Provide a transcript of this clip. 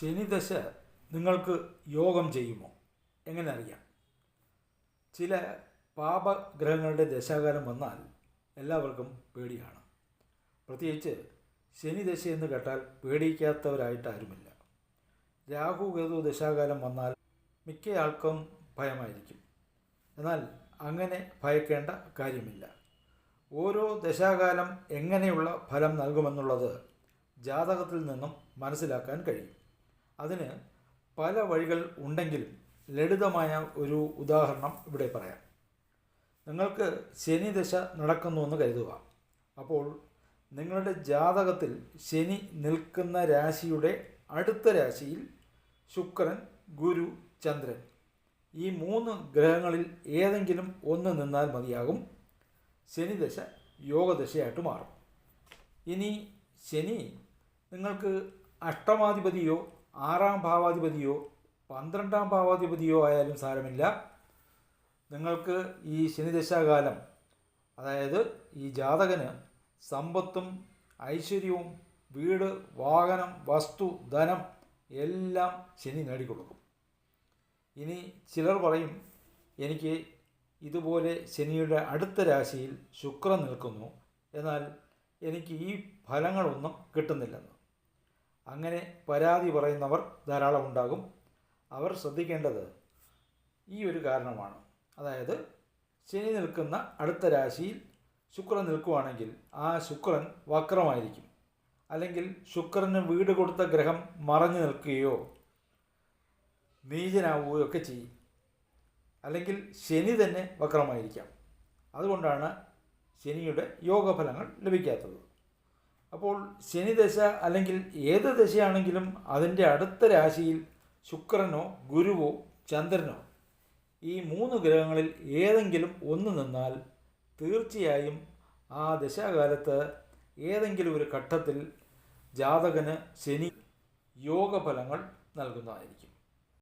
ശനിദശ നിങ്ങൾക്ക് യോഗം ചെയ്യുമോ? എങ്ങനെ അറിയാം? ചില പാപഗ്രഹങ്ങളുടെ ദശാകാലം വന്നാൽ എല്ലാവർക്കും പേടിയാണ്. പ്രത്യേകിച്ച് ശനിദശ എന്ന് കേട്ടാൽ പേടിക്കാത്തവരായിട്ട് ആരുമില്ല രാഹു കേതു ദശാകാലം വന്നാൽ മിക്ക ആൾക്കും ഭയമായിരിക്കും. എന്നാൽ അങ്ങനെ ഭയക്കേണ്ട കാര്യമില്ല. ഓരോ ദശാകാലം എങ്ങനെയുള്ള ഫലം നൽകുമെന്നുള്ളത് ജാതകത്തിൽ നിന്നും മനസ്സിലാക്കാൻ കഴിയും. അതിന് പല വഴികൾ ഉണ്ടെങ്കിലും ലളിതമായ ഒരു ഉദാഹരണം ഇവിടെ പറയാം. നിങ്ങൾക്ക് ശനി ദശ നടക്കുന്നു എന്ന് കരുതുക. അപ്പോൾ നിങ്ങളുടെ ജാതകത്തിൽ ശനി നിൽക്കുന്ന രാശിയുടെ അടുത്ത രാശിയിൽ ശുക്രൻ ഗുരു ചന്ദ്രൻ ഈ മൂന്ന് ഗ്രഹങ്ങളിൽ ഏതെങ്കിലും ഒന്ന് നിന്നാൽ മതിയാകും. ശനിദശ യോഗദശയായിട്ട് മാറും. ഇനി ശനി നിങ്ങൾക്ക് അഷ്ടമാധിപതിയോ ആറാം ഭാവാധിപതിയോ പന്ത്രണ്ടാം ഭാവാധിപതിയോ ആയാലും സാരമില്ല. നിങ്ങൾക്ക് ഈ ശനിദശാകാലം അതായത് ഈ ജാതകന് സമ്പത്തും ഐശ്വര്യവും വീട് വാഹനം വസ്തു ധനം എല്ലാം ശനി നേടിക്കൊടുക്കും. ഇനി ചിലർ പറയും എനിക്ക് ഇതുപോലെ ശനിയുടെ അടുത്ത രാശിയിൽ ശുക്രൻ നിൽക്കുന്നു. എന്നാൽ എനിക്ക് ഈ ഫലങ്ങളൊന്നും കിട്ടുന്നില്ലെന്ന്. അങ്ങനെ പരാതി പറയുന്നവർ ധാരാളം ഉണ്ടാകും. അവർ ശ്രദ്ധിക്കേണ്ടത് ഈ ഒരു കാരണമാണ്. അതായത് ശനി നിൽക്കുന്ന അടുത്ത രാശിയിൽ ശുക്രൻ നിൽക്കുവാണെങ്കിൽ ആ ശുക്രൻ വക്രമായിരിക്കും. അല്ലെങ്കിൽ ശുക്രന് വീട് കൊടുത്ത ഗ്രഹം മറഞ്ഞു നിൽക്കുകയോ നീചനാവുകയോ ഒക്കെ ചെയ്യും. അല്ലെങ്കിൽ ശനി തന്നെ വക്രമായിരിക്കാം. അതുകൊണ്ടാണ് ശനിയുടെ യോഗഫലങ്ങൾ ലഭിക്കാത്തത്. അപ്പോൾ ശനിദശ അല്ലെങ്കിൽ ഏത് ദശയാണെങ്കിലും അതിന്റെ അടുത്ത രാശിയിൽ ശുക്രനോ ഗുരുവോ ചന്ദ്രനോ. ഈ മൂന്ന് ഗ്രഹങ്ങളിൽ ഏതെങ്കിലും ഒന്ന് നിന്നാൽ തീർച്ചയായും ആ ദശാകാലത്ത് ഏതെങ്കിലും ഒരു ഘട്ടത്തിൽ ജാതകന് ശനി യോഗഫലങ്ങൾ നൽകുന്നതായിരിക്കും.